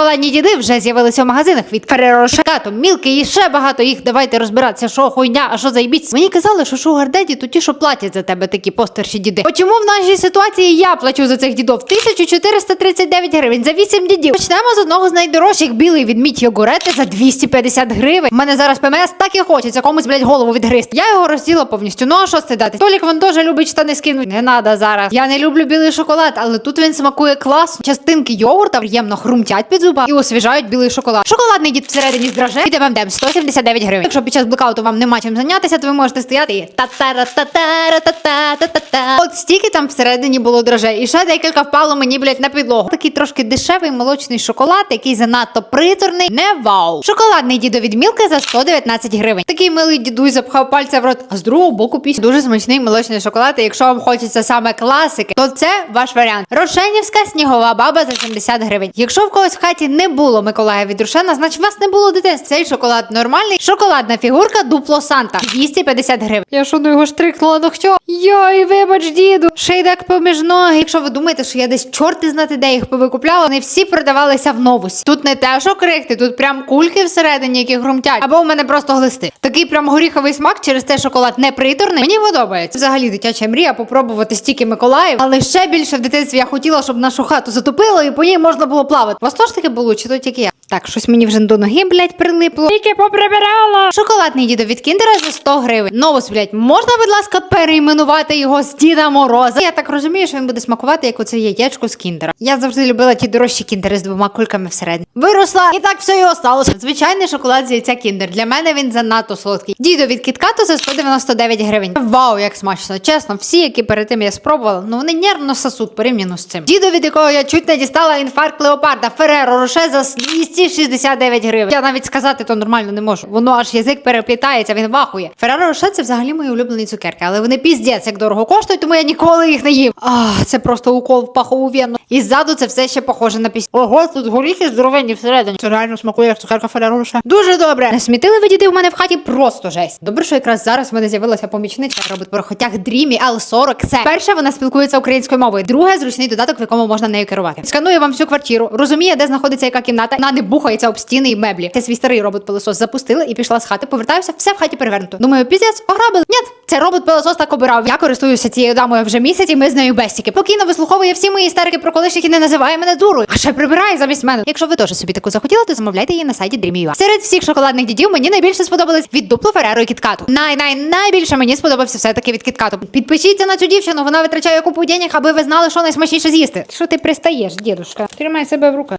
Шоколадні діди вже з'явилися в магазинах від Ferrero Мілки і ще багато їх. Давайте розбиратися, що хуйня, а що заїбіться. Мені казали, що Daddy то ті, що платять за тебе такі постерші діди. От Чому в нашій ситуації я плачу за цих дідов 1439 гривень за 8 дідів? Почнемо з одного з найдорожчих білий відмідь йогурети за 250 гривень. У мене зараз ПМС так і хочеться комусь, блядь, голову відгризти. Я його розділа повністю. Ну а що це дати? Толік він теж любить штани скинути. Не надо зараз. Я не люблю білий шоколад, але тут він смакує класно. Частинки йогурта приємно хрумтять під зубами і освіжають білий шоколад. Шоколадний дід всередині з драже під ММД 179 гривень. Якщо під час блекауту вам нема чим зайнятися, то ви можете стояти і та-тара та-тара та-та-та-та-та. От стільки там всередині було драже. І ще декілька впало мені, блядь, на підлогу. Такий трошки дешевий молочний шоколад, який занадто приторний. Не вау. Шоколадний дідо від мілки за 119 гривень. Такий милий дідусь запхав пальця в рот, а з другого боку пісь. Дуже смачний молочний шоколад. І якщо вам хочеться саме класики, то це ваш варіант. Рошенівська снігова баба за 70 гривень. Якщо в когось в хаті не було Миколая від значить у вас не було дитинства. Цей шоколад нормальний. Шоколадна фігурка дупло Санта 250 гривень. Я що ну його штрикнула ногтю? Йой, вибач, діду. Шейдак поміж ноги. Якщо ви думаєте, що я десь чорти знати, де їх повикупляла, вони всі продавалися в новусі. Тут не те, що крихти, тут прям кульки всередині, які хрумтять. Або у мене просто глисти. Такий прям горіховий смак через те шоколад не приторний. Мені подобається. Взагалі дитяча мрія попробувати стільки Миколаїв. Але ще більше в дитинстві я хотіла, щоб нашу хату затопило і по ній можна було плавати. Вас теж таке було, чи то тільки я? Так, щось мені вже до ноги, блядь, прилипло. Тільки поприбирала. Шоколадний дідо від кіндера за 100 гривень. Новус, блядь, можна, будь ласка, перейменувати його з Діда Мороза? Я так розумію, що він буде смакувати, як оце яєчко з кіндера. Я завжди любила ті дорожчі кіндери з двома кульками всередині. Виросла, і так все і осталося. Звичайний шоколад з яйця кіндер. Для мене він занадто солодкий. Дідо від кіткату за 199 гривень. Вау, як смачно! Чесно, всі, які перед тим я спробувала, ну вони нервно сосуть порівняно з цим. Дідо, від якого я чуть не дістала інфаркт леопарда Фереро Роше за 269 гривень. Я навіть сказати то нормально не можу. Воно аж язик переплітається, він вахує. Фереро Роше це взагалі мої улюблені цукерки, але вони піздець як дорого коштують, тому я ніколи їх не їв. А, це просто укол в пахову вену. І ззаду це все ще похоже на пісню. Ого, тут горіхи здоровенні всередині. Це реально смакує як цукерка Фереро Роше. Дуже добре. Не смітили ви діти у мене в хаті просто жесть. Добре, що якраз зараз в мене з'явилася помічниця, яка робить порохотяг Дрімі L40. Це перше, вона спілкується українською мовою. Друге, зручний додаток, в якому можна нею керувати. Сканує вам всю квартиру, розуміє, де знаходиться яка кімната. Вона не бухається об стіни і меблі. Це свій старий робот пилосос запустили і пішла з хати. Повертаюся, все в хаті перевернуто. Думаю, піздець, ограбили. Ні, це робот пилосос так обирав. Я користуюся цією дамою вже місяць, і ми з нею бесіки. Покійно вислуховує всі мої істерики про колишніх і не називає мене дурою. А ще прибирає замість мене. Якщо ви теж собі таку захотіли, то замовляйте її на сайті Dreamy.ua. Серед всіх шоколадних дідів мені найбільше сподобались від дупло Фереро і кіткату. Най най найбільше мені сподобався все таки від кіткату. Підпишіться на цю дівчину, вона витрачає купу денег, аби ви знали, що найсмачніше з'їсти. Що ти пристаєш, дідушка? Тримай себе в руках.